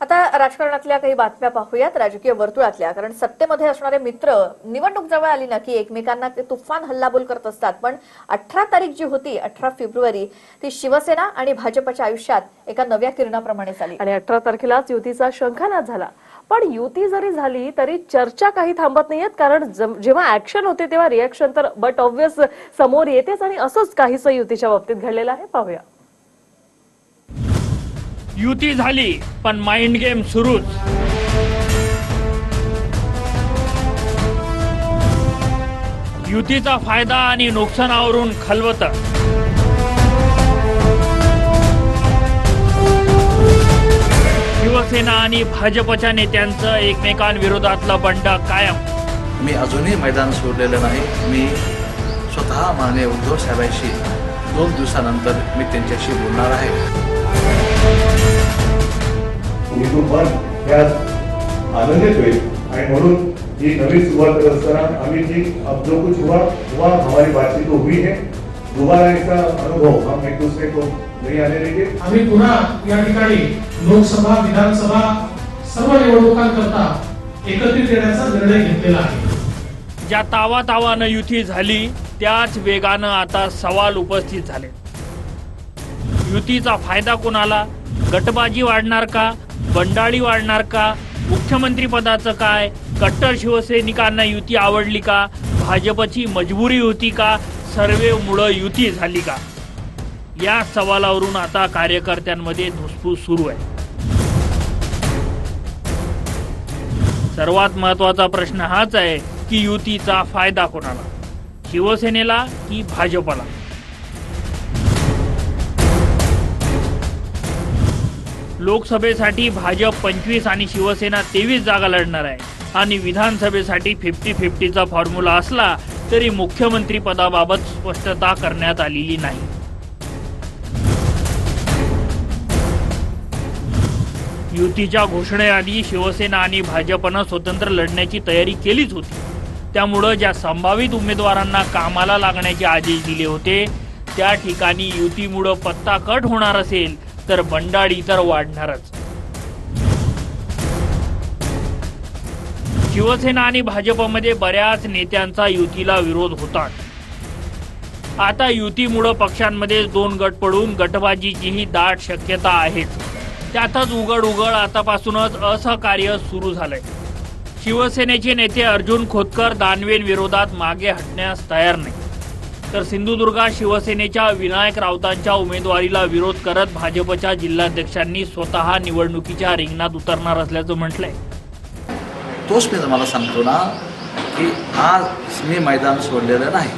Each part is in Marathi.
आता राजकारणातल्या काही बातम्या पाहूयात राजकीय वर्तुळातल्या. कारण सत्तेमध्ये असणारे मित्र निवडणूक जवळ आली ना की एकमेकांना ते तुफान हल्लाबोल करत असतात. पण अठरा तारीख जी होती अठरा फेब्रुवारी ती शिवसेना आणि भाजपच्या आयुष्यात एका नव्या किरणाप्रमाणे झाली आणि अठरा तारखेलाच युतीचा शंखनाद झाला. पण युती जरी झाली तरी चर्चा काही थांबत नाहीयेत. कारण जेव्हा ऍक्शन होते तेव्हा रिॲक्शन तर बट ऑब्विस समोर येतेच आणि असंच काहीसं युतीच्या बाबतीत घडलेलं आहे. पाहूया. युती झाली पण माइंड गेम सुरूच. युतीचा फायदा आणि नुकसानावरून खलवत शिवसेना आणि भाजपच्या नेत्यांचं एकमेकांविरोधातलं बंड कायम. मी अजूनही मैदान सोडलेलं नाही. मी स्वतः माननीय उद्धव साहेबांशी दोन दिवसानंतर मी त्यांच्याशी बोलणार आहे. निघून पण त्यात आनंदित होईल. आणि म्हणून ही नवी सुरुवात करत असताना आम्ही जी अब जो कुछ हुआ हुआ हमारी बातचीत हुई है दोबारा इसका अनुभव हम एक दूसरे को नहीं आने देंगे। आम्ही पुन्हा या ठिकाणी लोकसभा विधानसभा सर्व निवडणुकांकरता एकत्रित येण्याचा निर्णय घेतलेला आहे. ज्या तावा तावानं युती झाली त्याच वेगानं आता सवाल उपस्थित झाले. युतीचा फायदा कोणाला? गटबाजी वाढणार का? बंडाळी वाढणार का? मुख्यमंत्री पदाचं काय? कट्टर शिवसैनिकांना युती आवडली का? भाजपची मजबुरी होती का? सर्वेमुळं युती झाली का? या सवालावरून आता कार्यकर्त्यांमध्ये धुसफूस सुरू आहे. सर्वात महत्त्वाचा प्रश्न हाच आहे की युतीचा फायदा कोणाला? शिवसेनेला की भाजपला? लोकसभेसाठी भाजप पंचवीस आणि शिवसेना तेवीस जागा लढणार आहे. आणि विधानसभेसाठी फिफ्टी फिफ्टीचा फॉर्म्युला असला तरी मुख्यमंत्री पदाबाबत स्पष्टता करण्यात आलेली नाही. युतीच्या घोषणेआधी शिवसेना आणि भाजपनं स्वतंत्र लढण्याची तयारी केलीच होती. त्यामुळं ज्या संभावित उमेदवारांना कामाला लागण्याचे आदेश दिले होते त्या ठिकाणी युतीमुळं पत्ता कट होणार असेल तर बंडाळी तर वाढणारच. शिवसेना आणि भाजपमध्ये बऱ्याच नेत्यांचा युतीला विरोध होता. आता युतीमुळं पक्षांमध्ये दोन गट पडून गटबाजीचीही दाट शक्यता आहेच. त्यातच उघड उघड आतापासूनच असहकार्य सुरू झालंय. शिवसेनेचे नेते अर्जुन खोतकर दानवेंविरोधात मागे हटण्यास तयार नाही तर सिंधुदुर्गात शिवसेनेच्या विनायक राऊतांच्या उमेदवारीला विरोध करत भाजपच्या जिल्हाध्यक्षांनी स्वतः निवडणुकीच्या रिंगणात उतरणार असल्याचं म्हटलंय. तोच मी तुम्हाला सांगतो ना की आज मी मैदान सोडलेलं नाही.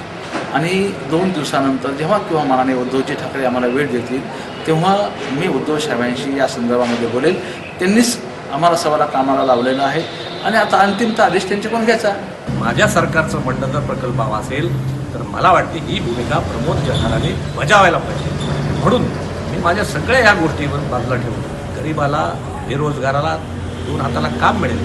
आणि दोन दिवसानंतर जेव्हा किंवा माननीय उद्धवजी ठाकरे आम्हाला वेळ देतील तेव्हा मी उद्धव साहेबांशी या संदर्भामध्ये बोलेल. त्यांनीच आम्हाला सवाला कामाला लावलेलं आहे. आणि आता अंतिमता आदेश त्यांच्याकडून घ्यायचा? माझ्या सरकारचं म्हणणं जर प्रकल्प हवा असेल तर मला वाटते ही भूमिका प्रमोद जठाराने बजावायला पाहिजे. म्हणून मी माझ्या सगळ्या या गोष्टीवर बाजूला ठेवून गरीबाला बेरोजगाराला दोन हाताला काम मिळेल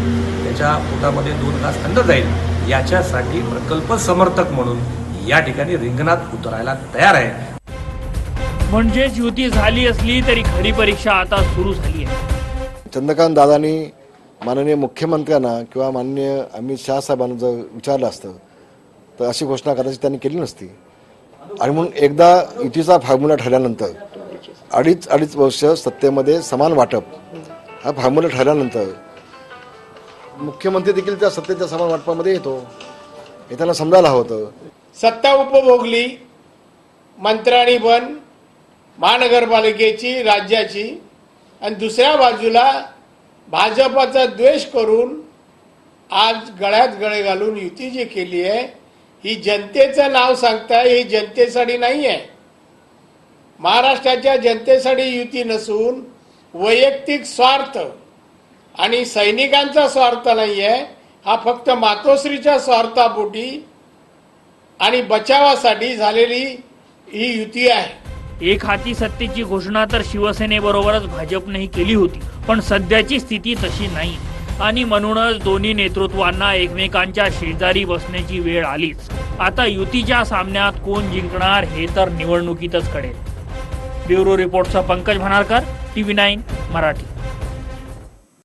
त्याच्या पोटामध्ये दोन घास अन्न जाईल याच्यासाठी प्रकल्प समर्थक म्हणून या ठिकाणी रिंगणात उतरायला तयार आहे. म्हणजेच युती झाली असली तरी खरी परीक्षा आता सुरू झाली आहे. चंद्रकांत दादांनी माननीय मुख्यमंत्र्यांना किंवा माननीय अमित शहा साहेबांना जर विचारलं असतं तर अशी घोषणा कदाचित त्यांनी केली नसती. आणि म्हणून एकदा युतीचा फॉर्म्युला ठरल्यानंतर अडीच अडीच वर्ष सत्तेमध्ये समान वाटप हा फॉर्म्युला ठरल्यानंतर मुख्यमंत्री देखील त्या सत्तेच्या समान वाटपामध्ये येतो. हे त्यांना समजायला हवं होतं. सत्ता उपभोगली मंत्राणी बन महानगरपालिकेची राज्याची आणि दुसऱ्या बाजूला भाजपाचा द्वेष करून आज गळ्यात गळे घालून युती जी केली आहे ही जनतेचं नाव सांगताय ही जनतेसाठी नाही आहे महाराष्ट्राच्या जनतेसाठी युती नसून वैयक्तिक स्वार्थ आणि सैनिकांचा स्वार्थ नाही आहे हा फक्त मातोश्रीच्या स्वार्थापोटी आणि बचावासाठी झालेली ही युती आहे. एक हाती सत्तेची घोषणा तर शिवसेनेबरोबरच भाजपनेही केली होती पण सध्याची स्थिती तशी नाही. आणि म्हणूनच दोन्ही नेतृत्वांना एकमेकांच्या शेजारी बसण्याची वेळ आलीच. आता युतीच्या सामन्यात कोण जिंकणार हे तर निवडणुकीतच कळेल. ब्युरो रिपोर्टचा पंकज भनारकर टीव्ही नाईन मराठी.